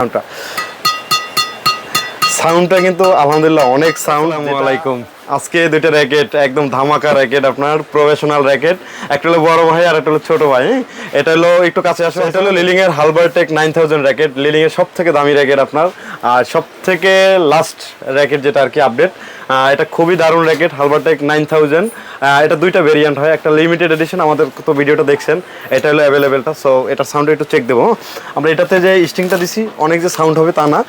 সাউন্ডটা সাউন্ডটা কিন্তু আলহামদুলিল্লাহ অনেক সাউন্ড আলাইকুম। আজকে দুইটা র্যাকেট একদম ধামাকা র্যাকেট আপনার প্রফেশনাল র্যাকেট একটা হলো বড় ভাই আর একটা হলো ছোট ভাই। হ্যাঁ? এটা হলো একটু কাছে আসবে এটা হলো লিলিং এর HalberTec nine thousand racket Li Ning এর সব থেকে দামি র্যাকেট আপনার। আর সব থেকে লাস্ট র্যাকেট যেটা আর কি আপডেট এটা খুবই দারুণ র্যাকেট হালবারটেক নাইন থাউজেন্ড এটা দুইটা ভেরিয়েন্ট হয় একটা লিমিটেড এডিশন আমাদের তো ভিডিওটা দেখছেন এটা হলো অ্যাভেলেবেলটা সো এটার সাউন্ডটা একটু চেক দেবো। আমরা এটাতে যে স্টিংটা দিছি অনেক যে সাউন্ড হবে তা না।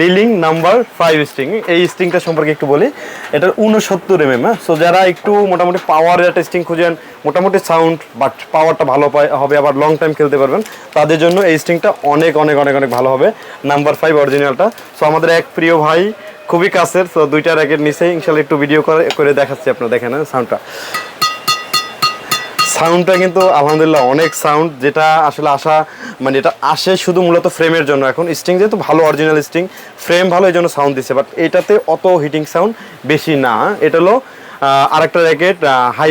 লিলিং নাম্বার ফাইভ স্ট্রিং এই স্ট্রিংটা সম্পর্কে একটু বলি। এটার উনসত্তর এম এম হ্যাঁ? সো যারা একটু মোটামুটি পাওয়ার একটা স্ট্রিং খুঁজেন, মোটামুটি সাউন্ড বাট পাওয়ারটা ভালো হবে আবার লং টাইম খেলতে পারবেন, তাদের জন্য এই স্ট্রিংটা অনেক অনেক অনেক অনেক ভালো হবে। নাম্বার ফাইভ অরিজিনালটা সো আমাদের এক প্রিয় ভাই, খুবই কাছের, তো দুইটা র্যাকেট নিচে ইনশাল্লাহ একটু ভিডিও করে করে দেখাচ্ছি আপনার, দেখেন সাউন্ডটা সাউন্ডটা কিন্তু আলহামদুলিল্লাহ অনেক সাউন্ড, যেটা আসলে আসা মানে এটা আসে শুধু মূলত ফ্রেমের জন্য। এখন স্ট্রিং যেহেতু ভালো অরিজিনাল স্ট্রিং, ফ্রেম ভালো এই জন্য সাউন্ড দিচ্ছে বাট এটাতে অত হিটিং সাউন্ড বেশি না। এটা হলো আরেকটা র্যাকেট হাই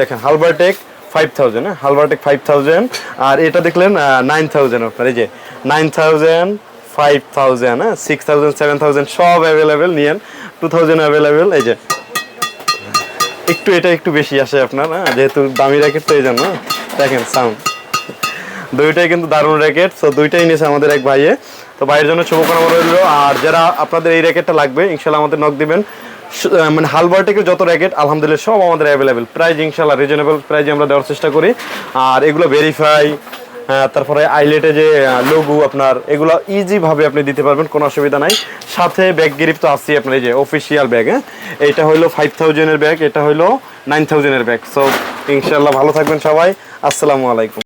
দেখেন HalberTec five thousand HalberTec five thousand আর এটা দেখলেন নাইন থাউজেন্ড আপনার, এই যে নাইন থাউজেন্ড ফাইভ থাউজেন্ড হ্যাঁ? সিক্স থাউজেন্ড সেভেন থাউজেন্ড সব অ্যাভেলেবেল নিয়েন। টু থাউজেন্ড অ্যাভেলেবেল এই যে একটু এটা একটু বেশি আসে আপনার হ্যাঁ? যেহেতু দামি র্যাকেট তো এই জন্য। দেখেন সাউন্ড দুইটাই কিন্তু দারুণ র্যাকেট তো দুইটাই নিয়েছে আমাদের এক ভাইয়ে। তো ভাইয়ের জন্য শুভকামনা রইল। আর যারা আপনাদের এই র্যাকেটটা লাগবে ইনশাল্লাহ আমাদের নক দিবেন। মানে হালবার্টেকের যত র্যাকেট, আলহামদুলিল্লাহ সব আমাদের অ্যাভেলেবেল প্রাইজ ইনশাল্লাহ রিজনেবল প্রাইজে আমরা দেওয়ার চেষ্টা করি। আর এগুলো ভেরিফাই তারপরে আইলেটে যে লঘু আপনার, এগুলো ইজি ভাবে আপনি দিতে পারবেন, কোনো অসুবিধা নাই। সাথে ব্যাগ গিরিপ তো আসছি আপনার, এই যে অফিসিয়াল ব্যাগ হ্যাঁ? এটা হলো ফাইভ থাউজেন্ডের ব্যাগ এটা হলো নাইন থাউজেন্ডের ব্যাগ সো ইনশাল্লাহ ভালো থাকবেন সবাই। আসসালামু আলাইকুম।